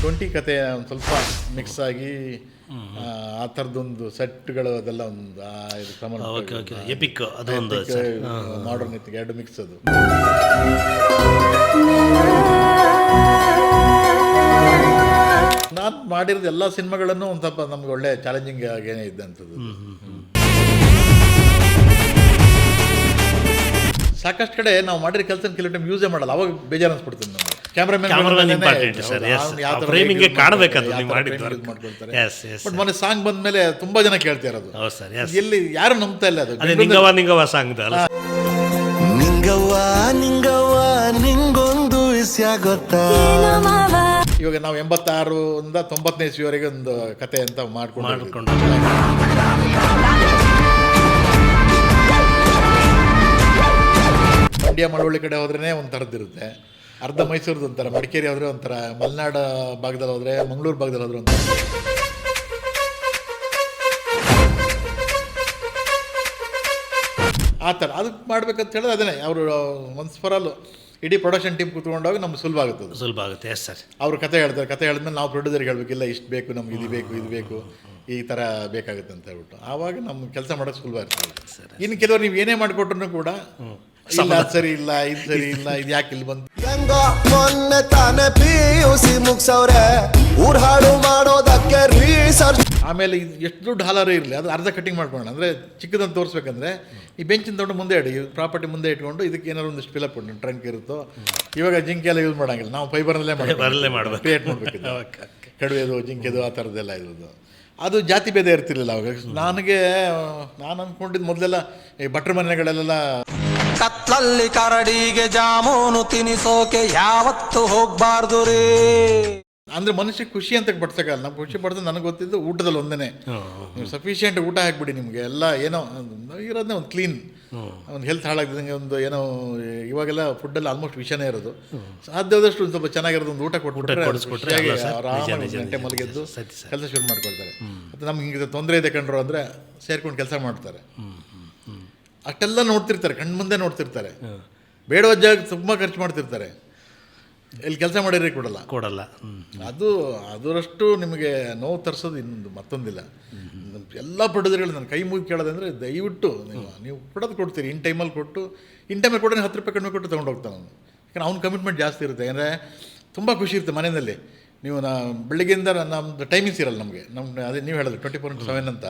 Twenty ಕತೆ ಒಂದು ಸ್ವಲ್ಪ ಮಿಕ್ಸ್ ಆಗಿ ಆ, ಥರದೊಂದು ಸೆಟ್ಗಳು ಅದೆಲ್ಲ ಒಂದು ಇದು ಎಪಿಕ್ ಅದೊಂದು ಮಾಡರ್ನ್ ಇತ್ತು ಎರಡು ಮಿಕ್ಸ್ ಅದು. ನಾನು ಮಾಡಿರೋದು ಎಲ್ಲ ಸಿನಿಮಾಗಳನ್ನು ಒಂದು ಸ್ವಲ್ಪ ನಮ್ಗೆ ಒಳ್ಳೆ ಚಾಲೆಂಜಿಂಗ್ ಆಗೇನೆ ಇದ್ದಂಥದ್ದು. ಸಾಕಷ್ಟು ಕಡೆ ನಾವು ಮಾಡಿರೋ ಕೆಲಸ ಕೆಲವು ಟೈಮ್ ಯೂಸೇ ಮಾಡಲ್ಲ ಅವಾಗ ಬೇಜಾರು ಅನ್ಸ್ಬಿಡ್ತೀನಿ cameraman Cameraman important, sir, yes. ಆ framing ಗೆ ಕಾಣ್ಬೇಕದು ನೀವು ಮಾಡಿದ್ದು work. Yes, yes, ಬಟ್ ಮೊನ್ನೆ ಸಾಂಗ್ ಬಂದ್ಮೇಲೆ ತುಂಬಾ ಜನ ಕೇಳ್ತಾ ಇರೋದು. ಹೌದು ಸರ್ ಎಸ್ ಎಲ್ಲಿ ಯಾರು ನಂಬ್ತಾ ಇಲ್ಲ ಅದು? ಅದೇ ನಿಂಗವ್ವ ನಿಂಗವ ಸಾಂಗ್ ಅಲ್ಲ ನಿಂಗವ್ವ ನಿಂಗವ್ವ ನಿಂಗೊಂದು ವಿಷಯ ಗೊತ್ತಾ? ಇವಾಗ ನಾವು ಎಂಬತ್ತಾರು ಇಂದ ತೊಂಬತ್ತನೇ ಇಸ್ವಿವರೆಗೆ ಒಂದು ಕತೆ ಅಂತ ಮಾಡ್ಕೊಂಡು ಮಾಡ್ಕೊಂಡು ಮಂಡ್ಯ ಮಳವಳ್ಳಿ ಕಡೆ ಹೋದ್ರೇ ಒಂದು ಥರದ್ದಿರುತ್ತೆ ಅರ್ಧ ಮೈಸೂರ್ದು ಒಂಥರ ಮಡಿಕೇರಿ ಆದರೆ ಒಂಥರ ಮಲೆನಾಡ ಭಾಗದಲ್ಲಿ ಹೋದ್ರೆ ಮಂಗಳೂರು ಭಾಗದಲ್ಲಿ ಹೋದ್ರೆ ಒಂಥರ. ಆ ಥರ. ಅದಕ್ಕೆ ಮಾಡ್ಬೇಕಂತ ಹೇಳಿದ್ರೆ ಅದನ್ನೇ. ಅವರು ಒನ್ಸ್ ಫಾರ್ ಆಲ್ ಇಡೀ ಪ್ರೊಡಕ್ಷನ್ ಟೀಮ್ ಕೂತ್ಕೊಂಡಾಗ ನಮ್ಗೆ ಸುಲಭ ಆಗುತ್ತೆ ಅದು. ಸುಲಭ ಆಗುತ್ತೆ ಎಸ್ ಸರ್ ಅವ್ರು ಕತೆ ಹೇಳ್ತಾರೆ ಕತೆ ಹೇಳಿದ್ಮೇಲೆ ನಾವು ಪ್ರೊಡ್ಯೂಸರ್ಗೆ ಹೇಳ್ಬೇಕಿಲ್ಲ ಇಷ್ಟು ಬೇಕು ನಮ್ಗೆ ಇದು ಬೇಕು ಇದು ಬೇಕು ಈ ಥರ ಬೇಕಾಗುತ್ತೆ ಅಂತ ಹೇಳ್ಬಿಟ್ಟು. ಆವಾಗ ನಮ್ಮ ಕೆಲಸ ಮಾಡೋಕ್ಕೆ ಸುಲಭ ಇರ್ತದೆ. ಇನ್ನು ಕೆಲವರು ನೀವು ಏನೇ ಮಾಡಿಕೊಟ್ರು ಕೂಡ ಇಲ್ಲ ಅದ್ ಸರಿ ಇಲ್ಲ ಇದು ಸರಿ ಇಲ್ಲ ಇದು ಯಾಕೆ ಇಲ್ಲಿ ಬಂತು? ಹೆಂಗ ಮೊನ್ನೆ ತಾನೇ ಪಿ ಯು ಸಿ ಮುಗ್ಸವ್ರೆ. ಊರ್ ಹಾಡು ಮಾಡೋದಕ್ಕೆ ರೀಸರ್ಚ್ ಆಮೇಲೆ ಇದು ಎಷ್ಟು ದುಡ್ಡು ಹಾಲರೇ ಇರಲಿ ಅದು ಅರ್ಧ ಕಟಿಂಗ್ ಮಾಡ್ಕೊಳ್ಳೋಣ. ಅಂದರೆ ಚಿಕ್ಕದಂತ ತೋರಿಸ್ಬೇಕಂದ್ರೆ ಈ ಬೆಂಚಿನ ತೊಗೊಂಡು ಮುಂದೆ ಇಡಿ ಪ್ರಾಪರ್ಟಿ ಮುಂದೆ ಇಟ್ಕೊಂಡು ಇದಕ್ಕೆ ಏನಾದ್ರು ಒಂದಿಷ್ಟು ಫಿಲಪ್ ಉಂಟು ಟ್ರಂಕ್ ಇರುತ್ತೋ ಇವಾಗ ಜಿಂಕೆ ಎಲ್ಲ ಯೂಸ್ ಮಾಡೋಂಗಿಲ್ಲ. ನಾವು ಫೈಬರ್ನಲ್ಲೇ ಫೈಬರಲ್ಲೇ ಮಾಡಬೇಕು. ಕ್ರಿಯೇಟ್ ಮಾಡಬೇಕು. ಕಡುವೆದು ಜಿಂಕೆದು ಆ ಥರದ್ದೆಲ್ಲ ಇರೋದು. ಅದು ಜಾತಿ ಭೇದ ಇರ್ತಿರ್ಲಿಲ್ಲ ಅವಾಗ. ನನಗೆ ನಾನು ಅಂದ್ಕೊಂಡಿದ್ದು ಮೊದಲೆಲ್ಲ ಈ ಭಟ್ರ ಮನೆಗಳೆಲ್ಲ ಕತ್ಲಲ್ಲಿ ಕರಡಿಗೆ ಜಾಮೂನು ತಿನಿಸೋಕೆ ಯಾವತ್ತು ಹೋಗ್ಬಾರ್ದು ರೀ. ಅಂದ್ರೆ ಮನುಷ್ಯ ಖುಷಿ ಅಂತ ಪಡ್ಸೋಕ್ಕಲ್ಲ ನಮ್ಮ ಖುಷಿ ಪಡ್ತದೆ ನನಗೆ ಗೊತ್ತಿದ್ದು ಊಟದಲ್ಲಿ ಒಂದೇ ನೀವು ಸಫಿಷಿಯೆಂಟ್ ಊಟ ಹಾಕ್ಬಿಡಿ ನಿಮಗೆ. ಎಲ್ಲ ಏನೋ ಒಂದು ಇರೋದನ್ನೇ ಒಂದು ಕ್ಲೀನ್ ಒಂದು ಹೆಲ್ತ್ ಹಾಳಾಗ್ದಂಗೆ ಒಂದು ಏನೋ ಇವಾಗೆಲ್ಲ ಫುಡ್ಡಲ್ಲಿ ಆಲ್ಮೋಸ್ಟ್ ವಿಷಯನೇ ಇರೋದು. ಸಾಧ್ಯವಾದಷ್ಟು ಒಂದು ಸ್ವಲ್ಪ ಚೆನ್ನಾಗಿರೋದು ಒಂದು ಊಟ ಕೊಟ್ಬಿಟ್ರೆ? ಆರಾಮಾಗಿ ಗಂಟೆ ಮಲಗಿದ್ದು ಕೆಲಸ ಶುರು ಮಾಡ್ಕೊಳ್ತಾರೆ. ಮತ್ತು ನಮ್ಗೆ ಹಿಂಗೆ ತೊಂದರೆ ಇದೆ ಕಂಡ್ರು ಅಂದರೆ ಸೇರ್ಕೊಂಡು ಕೆಲಸ ಮಾಡ್ತಾರೆ. ಅಷ್ಟೆಲ್ಲ ನೋಡ್ತಿರ್ತಾರೆ ಕಣ್ಣು ಮುಂದೆ ನೋಡ್ತಿರ್ತಾರೆ. ಬೇಡವ ಜಾಗ ತುಂಬ ಖರ್ಚು ಮಾಡ್ತಿರ್ತಾರೆ. ಇಲ್ಲಿ ಕೆಲಸ ಮಾಡಿದ್ರೆ ಕೊಡಲ್ಲ. ಕೊಡಲ್ಲ. ಅದು ಅದರಷ್ಟು ನಿಮಗೆ ನೋವು ತರಿಸೋದು ಇನ್ನೊಂದು ಮತ್ತೊಂದಿಲ್ಲ. ಎಲ್ಲ ಪ್ರೊಡ್ಯೂಸರ್ಗಳು ನಾನು ಕೈ ಮುಗಿ ಕೇಳೋದಂದರೆ ದಯವಿಟ್ಟು ನೀವು ನೀವು ಕೊಡೋದು ಕೊಡ್ತೀರಿ. ಇನ್ ಟೈಮಲ್ಲಿ ಕೊಟ್ಟು ಇನ್ ಟೈಮಲ್ಲಿ ಕೊಡೋಣ ಹತ್ತು ರೂಪಾಯಿ ಕಡಿಮೆ ಕೊಟ್ಟು ತೊಗೊಂಡು ಹೋಗ್ತಾನೆ ಅವನು. ಯಾಕಂದ್ರೆ ಅವ್ನ ಕಮಿಟ್ಮೆಂಟ್ ಜಾಸ್ತಿ ಇರುತ್ತೆ. ಅಂದರೆ ತುಂಬ ಖುಷಿ ಇರುತ್ತೆ ಮನೆಯಲ್ಲಿ. ನೀವು ನಾ ಬೆಳಗ್ಗೆಯಿಂದ ನಮ್ಮದು ಟೈಮಿಂಗ್ಸ್ ಇರಲ್ಲ ನಮಗೆ. ನಮ್ಮ ಅದೇ ನೀವು ಹೇಳೋದು ಟ್ವೆಂಟಿ ಫೋರ್ ಇಂಟು ಸೆವೆನ್ ಅಂತ.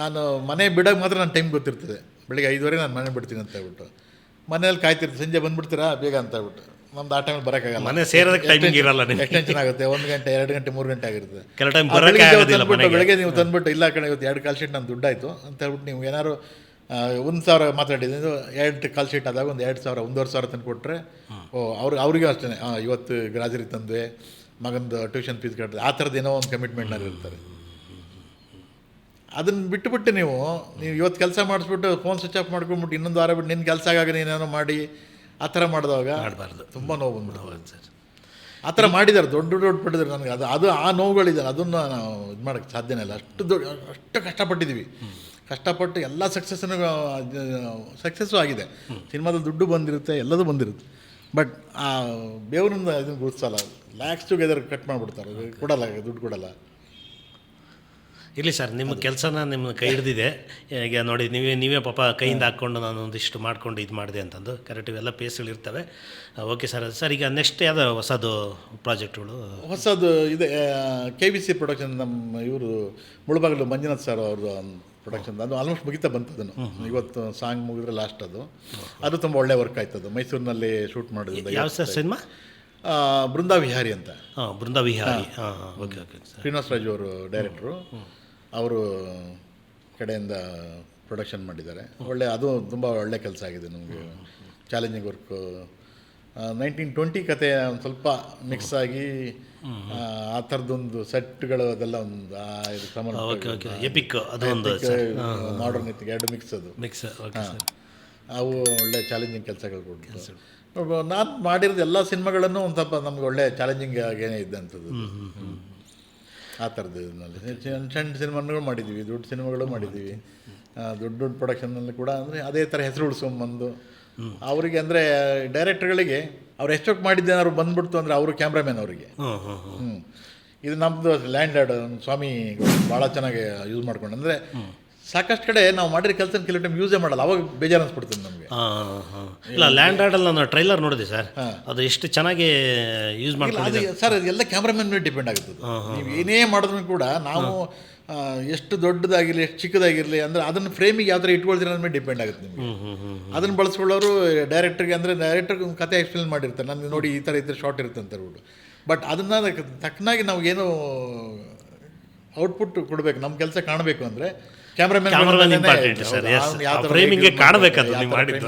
ನಾನು ಮನೆ ಬಿಡೋಕೆ ಮಾತ್ರ ನನ್ನ ಟೈಮ್ ಗೊತ್ತಿರ್ತದೆ. ಬೆಳಿಗ್ಗೆ ಐದುವರೆ ನಾನು ಮನೆ ಬಿಡ್ತೀನಿ ಅಂತ ಹೇಳ್ಬಿಟ್ಟು. ಮನೇಲಿ ಕಾಯ್ತಿರ್ತೀನಿ ಸಂಜೆ ಬಂದುಬಿಡ್ತೀರಾ? ಬೇಗ ಅಂತ ಹೇಳ್ಬಿಟ್ಟು. ನಮ್ದು ಆ ಟೈಮಲ್ಲಿ ಬರೋಕ್ಕಾಗಲ್ಲ ಮನೆ ಸೇರೋದಕ್ಕೆ ಟೈಮಿಂಗ್ ಇರಲ್ಲ ನಿಮ್ಗೆ. ಎಕ್ಸ್ಟೆನ್ಷನ್ ಆಗುತ್ತೆ. ಒಂದು ಗಂಟೆ ಎರಡು ಗಂಟೆ ಮೂರು ಗಂಟೆ ಆಗಿರುತ್ತೆ. ಕೆಲ ಟೈಮ್. ಬೆಳಗ್ಗೆ ನೀವು ತಂದ್ಬಿಟ್ಟು ಇಲ್ಲ ಕಡೆ ಇವತ್ತು ಎರಡು ಕಾಲ್ ಶೀಟ್ ನಾನು ದುಡ್ಡಾಯಿತು ಅಂತ ಹೇಳ್ಬಿಟ್ಟು ನೀವು ಏನಾರು ಒಂದು ಸಾವಿರ ಮಾತಾಡಿದ್ದು ಎರಡು ಕಾಲ್ ಶೀಟ್ ಆದಾಗ ಒಂದು ಎರಡು ಸಾವಿರ ಒಂದೂವರೆ ಸಾವಿರ ತಂದು ಕೊಟ್ಟರೆ ಓ ಅವ್ರಿಗೆ ಅವ್ರಿಗೂ ಅಷ್ಟೇ ಇವತ್ತು ಗ್ರಾಜರಿ ತಂದ್ವಿ ಮಗಂದು ಟ್ಯೂಷನ್ ಫೀಸ್ ಕಟ್ಟಿದೆ ಆ ಥರದ್ದು ಏನೋ ಒಂದು ಕಮಿಟ್ಮೆಂಟ್ನಲ್ಲಿ ಇರ್ತಾರೆ ಅದನ್ನು ಬಿಟ್ಟುಬಿಟ್ಟು ನೀವು ನೀವು ಇವತ್ತು ಕೆಲಸ ಮಾಡಿಸ್ಬಿಟ್ಟು ಫೋನ್ ಸ್ವಿಚ್ ಆಫ್ ಮಾಡ್ಕೊಂಡ್ಬಿಟ್ಟು ಇನ್ನೊಂದು ವಾರ ಬಿಟ್ಟು ನಿನ್ನ ಕೆಲಸ ಆಗಾಗ ನೀನೇನೋ ಮಾಡಿ ಆ ಥರ ಮಾಡಿದಾಗ ಮಾಡಬಾರ್ದು. ತುಂಬ ನೋವು ಹೌದು ಸರ್. ಆ ಥರ ಮಾಡಿದ್ದಾರೆ ದೊಡ್ಡ ದೊಡ್ಡ ಪಟ್ಟಿದ್ರು ನನಗೆ. ಅದು ಅದು ಆ ನೋವುಗಳಿದ್ದಾರೆ ಅದನ್ನು ನಾವು ಇದು ಮಾಡೋಕ್ಕೆ ಸಾಧ್ಯನೇ ಇಲ್ಲ. ಅಷ್ಟು ದೊಡ್ಡ ಅಷ್ಟು ಕಷ್ಟಪಟ್ಟಿದ್ದೀವಿ. ಕಷ್ಟಪಟ್ಟು ಎಲ್ಲ ಸಕ್ಸಸ್ಸನ್ನು ಸಕ್ಸಸ್ಸು ಆಗಿದೆ. ಸಿನಿಮಾದಲ್ಲಿ ದುಡ್ಡು ಬಂದಿರುತ್ತೆ ಎಲ್ಲದೂ ಬಂದಿರುತ್ತೆ. ಬಟ್ ಆ ಬೇವರಿಂದ ಇದನ್ನು ಗುರುತಿಸಲ್ಲ. ಲ್ಯಾಕ್ಸ್ ಟುಗೆದರ್ ಕಟ್ ಮಾಡಿಬಿಡ್ತಾರೆ. ಕೊಡಲ್ಲ ದುಡ್ಡು ಕೊಡಲ್ಲ. ಇರಲಿ ಸರ್ ನಿಮ್ಮ ಕೆಲಸನ ನಿಮ್ಮ ಕೈ ಹಿಡ್ದಿದೆ. ಈಗ ನೋಡಿ ನೀವೇ ನೀವೇ ಪಾಪ ಕೈಯಿಂದ ಹಾಕ್ಕೊಂಡು ನಾನು ಒಂದಿಷ್ಟು ಮಾಡ್ಕೊಂಡು ಇದು ಮಾಡಿದೆ ಅಂತಂದು. ಕರೆಕ್ಟ್ ಇವೆಲ್ಲ ಪೇಸ್ಗಳಿರ್ತವೆ ಓಕೆ ಸರ್ ಸರ್ ಈಗ ನೆಕ್ಸ್ಟ್ ಯಾವ್ದು ಹೊಸದು ಪ್ರಾಜೆಕ್ಟ್ಗಳು ಹೊಸದು ಇದೆ. ಕೆ ವಿ ಸಿ ಪ್ರೊಡಕ್ಷನ್ ನಮ್ಮ ಇವರು ಮುಳುಬಾಗಿಲು ಮಂಜುನಾಥ್ ಸರ್ ಅವರು ಪ್ರೊಡಕ್ಷನ್ ಅದು ಆಲ್ಮೋಸ್ಟ್ ಮುಗಿತಾ ಬಂತು ಅದನ್ನು. ಇವತ್ತು ಸಾಂಗ್ ಮುಗಿದ್ರೆ ಲಾಸ್ಟ್ ಅದು. ಅದು ತುಂಬ ಒಳ್ಳೆ ವರ್ಕ್ ಆಯ್ತು ಅದು. ಮೈಸೂರಿನಲ್ಲಿ ಶೂಟ್ ಮಾಡಿದ್ರು ಯಾವ ಸರ್ ಸಿನಿಮಾ ಬೃಂದಾ ವಿಹಾರಿ ಅಂತ. ಹಾಂ ಬೃಂದಾ ವಿಹಾರಿ ಹಾಂ ಹಾಂ okay okay sir Srinivasa Raju ಅವರು ಡೈರೆಕ್ಟ್ರು ಅವರು ಕಡೆಯಿಂದ ಪ್ರೊಡಕ್ಷನ್ ಮಾಡಿದ್ದಾರೆ. ಒಳ್ಳೆ ಅದು ತುಂಬ ಒಳ್ಳೆ ಕೆಲಸ ಆಗಿದೆ ನಮಗೆ. ಚಾಲೆಂಜಿಂಗ್ ವರ್ಕು ನೈನ್ಟೀನ್ ಟ್ವೆಂಟಿ ಕತೆ ಒಂದು ಸ್ವಲ್ಪ ಮಿಕ್ಸ್ ಆಗಿ ಆ, ಥರದೊಂದು ಸೆಟ್ಗಳು ಅದೆಲ್ಲ ಒಂದು ಆ ಇದು ಕಮಲ್ ಓಕೆ ಓಕೆ. ಎಪಿಕ್ ಅದು ಒಂದು ಸರ್ ಮಾಡರ್ನ್ ಇತ್ತು ಎರಡು ಮಿಕ್ಸ್ ಅದು. ಮಿಕ್ಸ್ ಅವು ಒಳ್ಳೆ ಚಾಲೆಂಜಿಂಗ್ ಕೆಲಸಗಳು ಕೊಟ್ಟು ನಾನು ಮಾಡಿರೋದು ಎಲ್ಲ ಸಿನಿಮಾಗಳನ್ನು ಒಂದು ಸ್ವಲ್ಪ ನಮ್ಗೆ ಒಳ್ಳೆ ಚಾಲೆಂಜಿಂಗ್ ಆಗೇನೇ ಇದ್ದಂಥದ್ದು ಆ ಥರದ್ದು ಸಣ್ಣ ಸಣ್ಣ ಸಿನಿಮಾಗಳು ಮಾಡಿದ್ದೀವಿ ದೊಡ್ಡ ಸಿನಿಮಾಗಳು ಮಾಡಿದ್ದೀವಿ. ದೊಡ್ಡ ದೊಡ್ಡ ಪ್ರೊಡಕ್ಷನ್ನಲ್ಲಿ ಕೂಡ ಅಂದರೆ ಅದೇ ಥರ ಹೆಸರು ಉಳಿಸ್ಕೊಂಬಂದು. ಅವರಿಗೆ ಅಂದರೆ ಡೈರೆಕ್ಟರ್ಗಳಿಗೆ ಅವ್ರು ಎಕ್ಸ್ಪೆಕ್ಟ್ ಮಾಡಿದ್ದೇನಾದ್ರು ಬಂದ್ಬಿಡ್ತು ಅಂದರೆ ಅವರು ಕ್ಯಾಮ್ರಾಮ್ಯಾನ್ ಅವರಿಗೆ. ಹ್ಞೂ ಇದು ನಮ್ಮದು ಲ್ಯಾಂಡ್ ಆರ್ಡ್ ಸ್ವಾಮಿ ಭಾಳ ಚೆನ್ನಾಗಿ ಯೂಸ್ ಮಾಡ್ಕೊಂಡು ಅಂದರೆ ಸಾಕಷ್ಟು ಕಡೆ ನಾವು ಮಾಡಿರೋ ಕೆಲಸ ಕೆಲವು ಟೈಮ್ ಯೂಸೇ ಮಾಡಲ್ಲ. ಅವಾಗ ಬೇಜಾರು ಅನ್ಸ್ಬಿಡ್ತೀನಿ ನಮಗೆ. ಹಾಂ ಹಾಂ. ಇಲ್ಲ ಲ್ಯಾಂಡ್ ಆರ್ಡಲ್ಲಿ ನಾನು ಟ್ರೈಲರ್ ನೋಡಿದೆ ಸರ್. ಅದು ಎಷ್ಟು ಚೆನ್ನಾಗಿ ಯೂಸ್ ಮಾಡ್ಕೊಂಡಿದ್ದಾರೆ. ಸರ್ ಅದೆಲ್ಲ ಎಲ್ಲ ಕ್ಯಾಮ್ರಾಮನ್ ಮೇಲೆ ಡಿಪೆಂಡ್ ಆಗುತ್ತೆ ನೀವು ಏನೇ ಮಾಡಿದ್ರು ಕೂಡ ನಾವು ಎಷ್ಟು ದೊಡ್ಡದಾಗಿರಲಿ ಎಷ್ಟು ಚಿಕ್ಕದಾಗಿರಲಿ ಅಂದ್ರೆ ಅದನ್ನ ಫ್ರೇಮಿಗೆ ಯಾವ ಥರ ಇಟ್ಕೊಳ್ತೀರ ಅನ್ನೋ ಮೇಲೆ ಡಿಪೆಂಡ್ ಆಗುತ್ತೆ ನಿಮಗೆ. ಅದನ್ನು ಬಳಸ್ಕೊಳ್ಳೋರು ಡೈರೆಕ್ಟರ್ಗೆ ಅಂದರೆ ಡೈರೆಕ್ಟರ್ ಕತೆ ಎಕ್ಸ್ಪ್ಲೇನ್ ಮಾಡಿರ್ತಾರೆ. ನಾನು ನೋಡಿ ಈ ಥರ ಈ ಥರ ಶಾರ್ಟ್ ಇರುತ್ತೆ ಅಂತ ಹೇಳ್ಬಿಟ್ಟು. ಬಟ್ ಅದನ್ನ ತಕ್ಕನಾಗಿ ನಾವು ಏನು ಔಟ್ಪುಟ್ ಕೊಡಬೇಕು ನಮ್ಮ ಕೆಲಸ ಕಾಣಬೇಕು ಅಂದರೆ cameraman Cameraman important, sir. Yes. ಆ framing ಗೆ ಕಾಣ್ಬೇಕದು ನೀವು ಮಾಡಿದ್ದು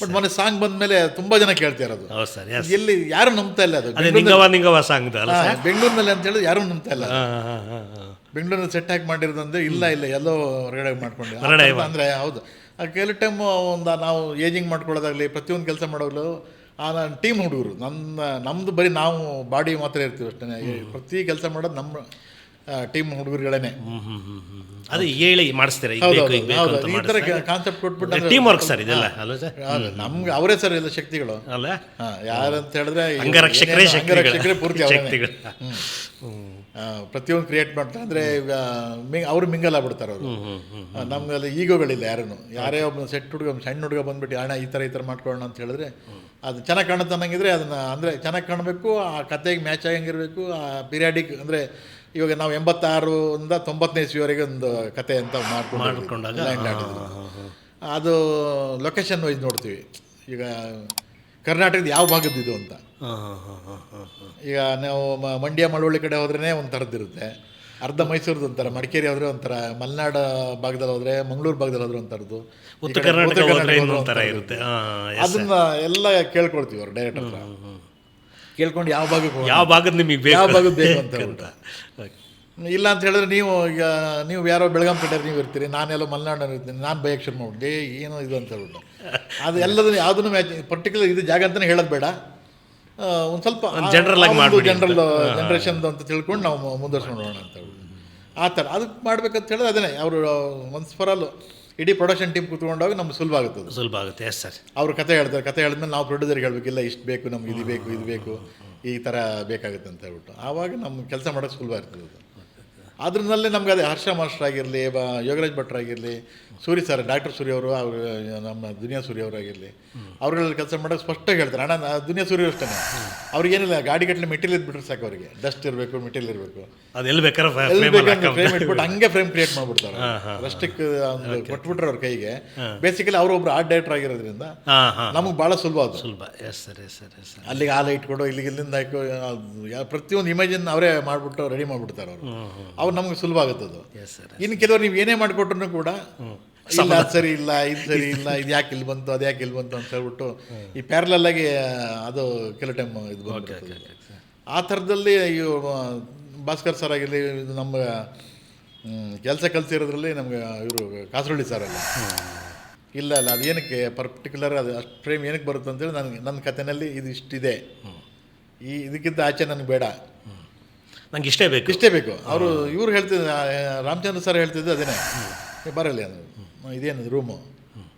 ಬಟ್ ಮೊನ್ನೆ ಸಾಂಗ್ ಬಂದ್ಮೇಲೆ ತುಂಬಾ ಜನ ಕೇಳ್ತಾ ಇರೋದು. ಹೌದು ಸರ್ ಎಸ್ ಎಲ್ಲಿ ಯಾರು ನಂಬ್ತಾ ಇಲ್ಲ ಅದು? ಅದೇ ನಿಂಗವ ನಿಂಗವ ಅಲ್ಲ ಬೆಂಗಳೂರಿನಲ್ಲಿ ಅಂತ ಹೇಳಿದ್ರೆ ಯಾರು ನಂಬ್ತಾ ಇಲ್ಲ ಬೆಂಗಳೂರಿನಲ್ಲಿ ಸೆಟ್ ಹಾಕಿ ಮಾಡಿರೋದಂದ್ರೆ ಇಲ್ಲ ಇಲ್ಲ ಎಲ್ಲೋ ಹೊರಗಡೆ ಮಾಡ್ಕೊಂಡು. ಅಂದ್ರೆ ಹೌದು. ಆ ಕೆಲವು ಟೈಮ್ ಒಂದು ನಾವು ಏಜಿಂಗ್ ಮಾಡ್ಕೊಳ್ಳೋದಾಗ್ಲಿ ಪ್ರತಿಯೊಂದು ಕೆಲಸ ಮಾಡೋಗ್ಲು ಆ ನನ್ನ ಟೀಮ್ ಹುಡುಗರು ನನ್ನ ನಮ್ಮದು ಬರೀ ನಾವು ಬಾಡಿ ಮಾತ್ರ ಇರ್ತೀವಿ ಅಷ್ಟೇ. ಪ್ರತಿ ಕೆಲಸ ಮಾಡೋದು ನಮ್ಮ ಟೀಮ್ ಹುಡುಗರುಗಳೇನೆ. ಅದು ಹೇಳಿ ಮಾಡಿಸ್ತೀರಾ? ಈ ಥರ ಕಾನ್ಸೆಪ್ಟ್ ಕೊಟ್ಬಿಟ್ಟು ಟೀಮ್ ವರ್ಕ್ ಸರ್ ಇದೆಲ್ಲ ಅಲ್ಲ ಸರ್? ನಮ್ಗೆ ಅವರೇ ಸರ್ ಎಲ್ಲ ಶಕ್ತಿಗಳು. ಅಲ್ಲ? ಯಾರಂತ ಹೇಳಿದ್ರೆ ಅಂಗರಕ್ಷಕರೇ ಅಂಗರಕ್ಷಕರೇ ಪೂರ್ತಿ. ಶಕ್ತಿಗಳು. ಪ್ರತಿಯೊಂದು ಕ್ರಿಯೇಟ್ ಮಾಡ್ತಾರೆ. ಅಂದರೆ ಈಗ ಮಿ ಅವರು ಮಿಂಗಲ್ ಆಗ್ಬಿಡ್ತಾರೆ ಅವರು. ನಮ್ಗಲ್ಲಿ ಈಗೋಗಳಿಲ್ಲ ಯಾರನ್ನು ಯಾರೇ ಒಬ್ಬ ಸೆಟ್ ಹುಡುಗ ಸಣ್ಣ ಹುಡುಗ ಬಂದ್ಬಿಟ್ಟು ಅಣ್ಣ ಈ ತರ ಈ ತರ ಮಾಡ್ಕೊಳ್ಳೋಣ ಅಂತ ಹೇಳಿದ್ರೆ ಅದು ಚೆನ್ನಾಗಿ ಕಾಣುತ್ತೆ ಅನ್ನಂಗಿದ್ರೆ ಅದನ್ನ ಅಂದ್ರೆ ಚೆನ್ನಾಗಿ ಕಾಣಬೇಕು ಆ ಕತೆಗೆ ಮ್ಯಾಚ್ ಆಗಂಗಿರಬೇಕು ಆ ಪಿರಿಯಾಡಿಕ್ ಅಂದರೆ ಇವಾಗ ನಾವು ಎಂಬತ್ತಾರು ಇಂದ ತೊಂಬತ್ತನೇ ಇಸ್ವಿವರೆಗೆ ಒಂದು ಕತೆ ಅಂತ ಮಾಡ್ಕೊಂಡು ಮಾಡ್ಕೊಂಡಾಗ? ಲ್ಯಾಂಡ್ ಆಡಿದ್ರು. ಅದು ಲೊಕೇಶನ್ ವೈಸ್ ನೋಡ್ತೀವಿ. ಈಗ ಕರ್ನಾಟಕದ ಯಾವ ಭಾಗದ್ದು ಇದು ಅಂತ. ಈಗ ನಾವು ಮಂಡ್ಯ ಮಳವಳ್ಳಿ ಕಡೆ ಹೋದ್ರೇ ಒಂದು ಥರದ್ದಿರುತ್ತೆ ಅರ್ಧ ಮೈಸೂರದ್ದು ಒಂಥರ ಮಡಿಕೇರಿ ಹೋದ್ರೆ ಒಂಥರ ಮಲೆನಾಡ ಭಾಗದಲ್ಲಿ ಹೋದ್ರೆ ಮಂಗಳೂರು ಭಾಗದಲ್ಲಿ ಹೋದ್ರೆ ಒಂಥರದ್ದು. ಉತ್ತರ ಕರ್ನಾಟಕ ಅದನ್ನ ಎಲ್ಲ ಕೇಳ್ಕೊಳ್ತೀವಿ ಅವ್ರು ಡೈರೆಕ್ಟರ್ ಹತ್ರ. ಕೇಳ್ಕೊಂಡು ಯಾವ ಭಾಗಕ್ಕೆ ಯಾವ ಭಾಗದ ನಿಮಗೆ ಬೇಕು? ಯಾವ ಭಾಗದ ಬೇಕು ಅಂತ ಇಲ್ಲ ಅಂತ ಹೇಳಿದ್ರೆ ನೀವು ಈಗ ನೀವು ಯಾರೋ ಬೆಳಗಾಂ ಕಡೆ ನೀವು ಇರ್ತೀರಿ ನಾನೆಲ್ಲೋ ಮಲೆನಾಡಲ್ಲಿ ಇರ್ತೀನಿ ನಾನು ಬಯಕ್ಕೆ ಶುರು ಮಾಡ್ಬಿಟ್ಟು ಏನೋ ಇದು ಅಂತ ಹೇಳ್ಬಿಟ್ಟು. ಅದು ಎಲ್ಲದನ್ನು ಯಾವುದನ್ನು ಮ್ಯಾಚ್ ಪರ್ಟಿಕ್ಯುಲರ್ ಇದು ಜಾಗ ಅಂತಲೇ ಹೇಳೋದು ಬೇಡ. ಒಂದು ಸ್ವಲ್ಪ ಜನರಲ್ ಜನರಲ್ ಜನ್ರೇಷನ್ದು ಅಂತ. ತಿಳ್ಕೊಂಡು ನಾವು ಮುಂದುವರ್ಸ್ಕೊಂಡು ಹೋಗೋಣ ಅಂತ ಹೇಳ್ಬಿಟ್ಟು. ಆ ಥರ. ಅದಕ್ಕೆ ಮಾಡ್ಬೇಕಂತ ಹೇಳಿದ್ರೆ ಅದೇ ಅವರು ಒನ್ಸ್ ಫಾರ್ ಆಲ್ ಇಡೀ ಪ್ರೊಡಕ್ಷನ್ ಟೀಮ್ ಕೂತ್ಕೊಂಡಾಗ ನಮ್ಗೆ ಸುಲಭ ಆಗುತ್ತೆ ಸುಲಭ ಆಗುತ್ತೆ ಎಸ್ ಸರ್ ಅವ್ರು ಕತೆ ಹೇಳ್ತಾರೆ ಕತೆ ಹೇಳಿದ್ಮೇಲೆ ನಾವು ಪ್ರೊಡ್ಯೂಸರ್ಗೆ ಹೇಳಬೇಕಿಲ್ಲ ಇಷ್ಟು ಬೇಕು ನಮ್ಗೆ ಇದು ಬೇಕು ಇದು ಬೇಕು ಈ ಥರ ಬೇಕಾಗುತ್ತೆ ಅಂತ ಹೇಳ್ಬಿಟ್ಟು. ಆವಾಗ ನಮ್ಮ ಕೆಲಸ ಮಾಡೋಕ್ಕೆ ಸುಲಭ ಇರ್ತದೆ ಅದು. ಅದ್ರಲ್ಲೇ ನಮ್ಗೆ ಅದೇ ಹರ್ಷ ಮಾಸ್ಟರ್ ಆಗಿರಲಿ ಬ ಯೋಗರಾಜ್ ಭಟ್ರ್ ಆಗಿರಲಿ ಸೂರಿ ಸರ್ ಡಾಕ್ಟರ್ ಸೂರ್ಯ ಅವರು ಅವರು ನಮ್ಮ ದುನಿಯಾ ಸೂರ್ಯ ಅವರಾಗಿರಲಿ ಅವ್ರುಗಳಲ್ಲಿ ಕೆಲಸ ಮಾಡೋದು ಸ್ಪಷ್ಟವಾಗಿ ಹೇಳ್ತಾರೆ. ಅಣ್ಣ ದುನಿಯಾ ಸೂರ್ಯ ಅಷ್ಟೇ ಅವ್ರಿಗೇನಿಲ್ಲ ಗಾಡಿ ಗಟ್ಟಲೆ ಮೆಟೀರಿಯಲ್ ಇದ್ಬಿಟ್ರೆ ಸಾಕು ಅವರಿಗೆ. ಡಸ್ಟ್ ಇರಬೇಕು ಮೆಟೀರಿಯಲ್ ಇರಬೇಕು. ಅದು ಎಲ್ಲಿ ಬೇಕಾದ್ರೆ ಫ್ರೇಮ್ ಇಟ್ಬಿಟ್ಟು ಹಂಗೆ ಫ್ರೇಮ್ ಕ್ರಿಯೇಟ್ ಮಾಡ್ಬಿಡ್ತಾರೆ ಪ್ಲಾಸ್ಟಿಕ್ ಒಂದು ಕೊಟ್ಬಿಟ್ರೆ ಅವ್ರ ಕೈಗೆ. ಬೇಸಿಕಲಿ ಅವರೊಬ್ರು ಆರ್ಟ್ ಡೈರೆಕ್ಟರ್ ಆಗಿರೋದ್ರಿಂದ ನಮಗೆ ಭಾಳ ಸುಲಭ ಅದು. ಸುಲಭ. Yes sir yes sir yes ಅಲ್ಲಿಗೆ ಹಾಲು ಇಟ್ಕೊಡು ಇಲ್ಲಿಗೆ ಇಲ್ಲಿಂದ ಹಾಕೋ ಪ್ರತಿಯೊಂದು ಇಮೇಜನ್ನು ಅವರೇ ಮಾಡಿಬಿಟ್ಟು ರೆಡಿ ಮಾಡಿಬಿಡ್ತಾರೆ ಅವರು. ಅವ್ರು ನಮಗೆ ಸುಲಭ ಆಗುತ್ತೆ ಅದು ಎಸ್ ಸರ್ ಇನ್ನು ಕೆಲವರು ನೀವು ಏನೇ ಮಾಡಿಕೊಟ್ರು ಕೂಡ ಇಲ್ಲ ಅದು ಸರಿ ಇಲ್ಲ ಇದು ಸರಿ ಇಲ್ಲ ಇದು ಯಾಕೆ ಇಲ್ಲಿ ಬಂತು ಅದು ಯಾಕೆ ಇಲ್ಲಿ ಬಂತು ಅಂತ ಹೇಳ್ಬಿಟ್ಟು ಈ ಪ್ಯಾರಲಲ್ ಆಗಿ ಅದು ಕೆಲವು ಟೈಮ್ ಇದು ಬಂದ್ಬಿಡ್ತದೆ. ಆ ಥರದಲ್ಲಿ ಇವು ಭಾಸ್ಕರ್ ಸರ್ ಆಗಿರಲಿ ಇದು ನಮ್ಮ ಕೆಲಸ ಕಲಿಸಿರೋದ್ರಲ್ಲಿ ನಮ್ಗೆ ಇವರು ಕಾಸರಳ್ಳಿ ಸರ್ ಅಲ್ಲ. ಇಲ್ಲ ಅಲ್ಲ ಅದು ಏನಕ್ಕೆ ಪರ್ಟಿಕ್ಯುಲರ್ ಅದು ಅಷ್ಟು ಫ್ರೇಮ್ ಏನಕ್ಕೆ ಬರುತ್ತೆ ಅಂತೇಳಿ ನನಗೆ ನನ್ನ ಕಥೆನಲ್ಲಿ ಇದು ಇಷ್ಟಿದೆ. ಈ ಇದಕ್ಕಿಂತ ಆಚೆ ನನಗೆ ಬೇಡ. ನಂಗೆ ಇಷ್ಟೇ ಬೇಕು. ಇಷ್ಟೇ ಬೇಕು. ಅವರು ಇವ್ರು ಹೇಳ್ತಿದ್ದ ರಾಮಚಂದ್ರ ಸರ್ ಹೇಳ್ತಿದ್ದು ಅದೇನೇ. ಬರಲಿ ಅದು ಇದೇನಿದೆ ರೂಮು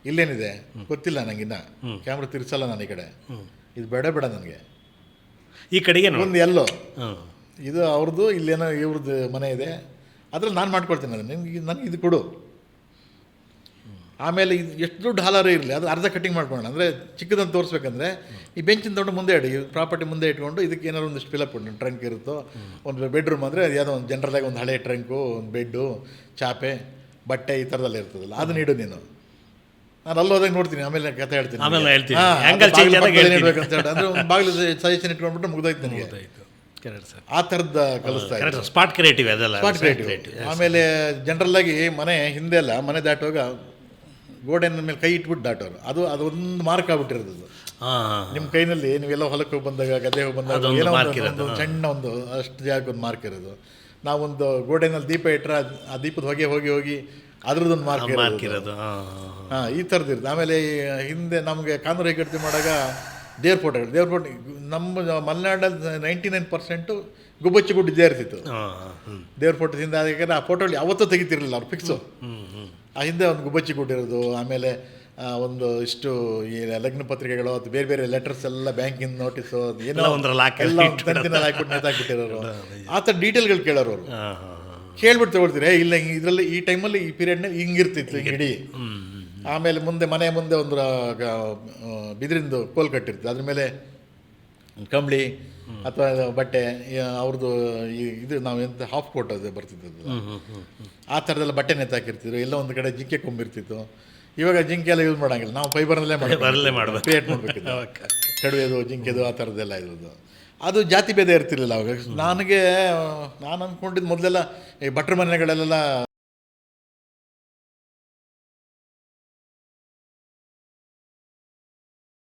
ಇಲ್ಲೇನಿದೆ? ಗೊತ್ತಿಲ್ಲ ನನಗಿನ್ನ ಕ್ಯಾಮ್ರಾ ತಿರ್ಸಲ್ಲ ನಾನು ಈ ಕಡೆ. ಇದು ಬೇಡ ಬೇಡ ನನಗೆ. ಈ ಕಡೆಗೆ ಒಂದು ಎಲ್ಲೋ. ಇದು ಅವ್ರದ್ದು ಇಲ್ಲೇನೋ ಇವ್ರದ್ದು ಮನೆ ಇದೆ. ಅದ್ರಲ್ಲಿ ನಾನು ಮಾಡ್ಕೊಳ್ತೀನಿ ಅದನ್ನು. ನಿಮ್ಗೆ ನನಗೆ ಇದು ಕೊಡು. ಆಮೇಲೆ ಇದು ಎಷ್ಟು ದುಡ್ಡು ಹಾಲಾರು ಇರಲಿ ಅದು ಅರ್ಧ ಕಟ್ಟಿಂಗ್ ಮಾಡ್ಕೊಳ್ಳೋಣ. ಅಂದರೆ ಚಿಕ್ಕದಂತ ತೋರಿಸ್ಬೇಕಂದ್ರೆ ಈ ಬೆಂಚಿನ ತೊಗೊಂಡು ಮುಂದೆ ಇಡಿ ಪ್ರಾಪರ್ಟಿ ಮುಂದೆ ಇಟ್ಕೊಂಡು ಇದಕ್ಕೆ ಏನಾದ್ರು ಒಂದಿಷ್ಟು ಫಿಲಪ್ ಉಂಟು ಟ್ರಂಕ್ ಇರುತ್ತೋ ಒಂದು ಬೆಡ್ರೂಮ್ ಅಂದರೆ ಅದು ಯಾವುದೋ ಒಂದು ಜನರಲಾಗಿ ಒಂದು ಹಳೆ ಟ್ರಂಕು ಒಂದು ಬೆಡ್ಡು ಚಾಪೆ. ಬಟ್ಟೆ ಈ ಥರದಲ್ಲಿ ಇರ್ತದಲ್ಲ ಅದನ್ನ ಇಡು ನೀನು. ನಾನು ಅಲ್ಲಿ ಹೋದಾಗ ನೋಡ್ತೀನಿ ಆಮೇಲೆ ಕತೆ ಹೇಳ್ತೀನಿ. ಆಮೇಲೆ ಹೇಳ್ತೀನಿ. ಅದು ಬಾಗಿಲು ಹೇಳಿ. ಅಂದರೆ ಒಂದು ಸಜೆಷನ್ ಇಟ್ಕೊಂಡ್ಬಿಟ್ಟು ಮುಗ್ದಾಯ್ತು ನನಗೆ. ಆ ಥರದ ಕಲಿಸ್ತಾ ಸ್ಪಾಟ್ ಕ್ರಿಯೇಟಿವ್ ಅದೆಲ್ಲ ಸ್ಪಾಟ್ ಕ್ರಿಯೇಟಿವ್ ಆಮೇಲೆ ಜನರಲ್ ಆಗಿ ಮನೆ ಹಿಂದೆ ಅಲ್ಲ ಮನೆ ದಾಟುವಾಗ ಗೋಡೆನ ಮೇಲೆ ಕೈ ಇಟ್ಬಿಟ್ಟು ದಾಟೋರು. ಅದು ಅದೊಂದು ಮಾರ್ಕ್ ಆಗ್ಬಿಟ್ಟಿರೋದು ಅದು. ನಿಮ್ಮ ಕೈನಲ್ಲಿ ನೀವೆಲ್ಲ ಹೊಲಕ್ಕೆ ಹೋಗಿ ಬಂದಾಗ ಗದ್ದೆ ಹೋಗಿ ಬಂದಾಗ ಏನೋ ಒಂದು- ಒಂದು ಸಣ್ಣ ಒಂದು ಅಷ್ಟು ಜಾಗಕ್ಕೆ ಒಂದು ಮಾರ್ಕ್ ಇರೋದು? ನಾವೊಂದು ಗೋಡೆನಲ್ಲಿ ದೀಪ ಇಟ್ಟರೆ ಆ ದೀಪದ ಹೊಗೆ ಹೋಗಿ ಹೋಗಿ ಅದ್ರದ್ದೊಂದು ಮಾರ್ಕ್ ಇರೋದು. ಹಾಂ ಈ ಥರದ್ದು ಇರುತ್ತೆ. ಆಮೇಲೆ ಈ ಹಿಂದೆ ನಮಗೆ ಕಾನೂರು ಹೆಗ್ಗಡ್ತಿ ಮಾಡಾಗ ದೇವ್ರ ಫೋಟೋಗಳು ದೇವ್ರ ಫೋಟೋ ನಮ್ಮ ಮಲೆನಾಡಲ್ಲಿ ನೈಂಟಿ ನೈನ್ ಪರ್ಸೆಂಟು ಗುಬ್ಬಚ್ಚಿ ಗುಡ್ಡ ಇದ್ದೇ ಇರ್ತಿತ್ತು. ದೇವ್ರ ಫೋಟೋ ಯಾಕಂದರೆ ಆ ಫೋಟೋಗಳು ಯಾವತ್ತೂ ತೆಗಿತಿರಲಿಲ್ಲ ಅವ್ರು ಫಿಕ್ಸು ಆ ಹಿಂದೆ ಒಂದು ಗುಬ್ಬಚ್ಚಿ ಇರೋದು ಆಮೇಲೆ ಒಂದು ಇಷ್ಟು ಈ ಲಗ್ನ ಪತ್ರಿಕೆಗಳು ಅದು ಬೇರೆ ಬೇರೆ ಲೆಟರ್ಸ್ ಎಲ್ಲ ಬ್ಯಾಂಕಿಂದ ನೋಟಿಸು ಏನೋ ಒಂದ್ರಲ್ಲಿ ಹಾಕ್ಬಿಟ್ಟು ನೇತಾಕ್ಬಿಟ್ಟಿರೋರು ಆ ಥರ ಡೀಟೇಲ್ಗಳು ಕೇಳೋರು ಅವರು. ಕೇಳ್ಬಿಟ್ಟು ತಗೊಳ್ತೀರಿ ಇಲ್ಲ ಇದರಲ್ಲಿ ಈ ಟೈಮಲ್ಲಿ ಈ ಪೀರಿಯಡ್ನ ಹಿಂಗಿರ್ತಿತ್ತು ಹಿಂಗೆ ಇಡೀ ಆಮೇಲೆ ಮುಂದೆ ಮನೆ ಮುಂದೆ ಒಂದು ಬಿದಿರಿಂದು ಕೋಲ್ ಕಟ್ಟಿರ್ತದೆ ಅದ್ರ ಮೇಲೆ ಕಂಬಳಿ ಅಥವಾ ಬಟ್ಟೆ ಅವ್ರದ್ದು ಇದು ನಾವು ಎಂತ ಹಾಫ್ ಕೋಟ್ ಅದು ಬರ್ತಿದ್ದದ್ದು. ಆ ಥರದೆಲ್ಲ ಬಟ್ಟೆ ನೆತ್ತಾಕಿರ್ತಿದ್ರು. ಎಲ್ಲ ಒಂದು ಕಡೆ ಜಿಂಕೆ ಕೊಂಬಿರ್ತಿತ್ತು. ಇವಾಗ ಜಿಂಕೆ ಎಲ್ಲ ಯೂಸ್ ಮಾಡಂಗಿಲ್ಲ. ನಾವು ಫೈಬರ್ನಲ್ಲೇ ಫೈಬರಲ್ಲೇ ಮಾಡ್ಬೇಕು. ಕ್ರಿಯೇಟ್ ಮಾಡಬೇಕು. ಕಡುವೆದು ಜಿಂಕೆದು ಆ ಥರದ್ದೆಲ್ಲ ಇರೋದು. ಅದು ಜಾತಿ ಭೇದ ಇರ್ತಿರ್ಲಿಲ್ಲ ಅವಾಗ. ನನಗೆ ನಾನು ಅಂದ್ಕೊಂಡಿದ್ದು ಮೊದಲೆಲ್ಲ ಈ ಭಟ್ರ ಮನೆಗಳಲ್ಲೆಲ್ಲ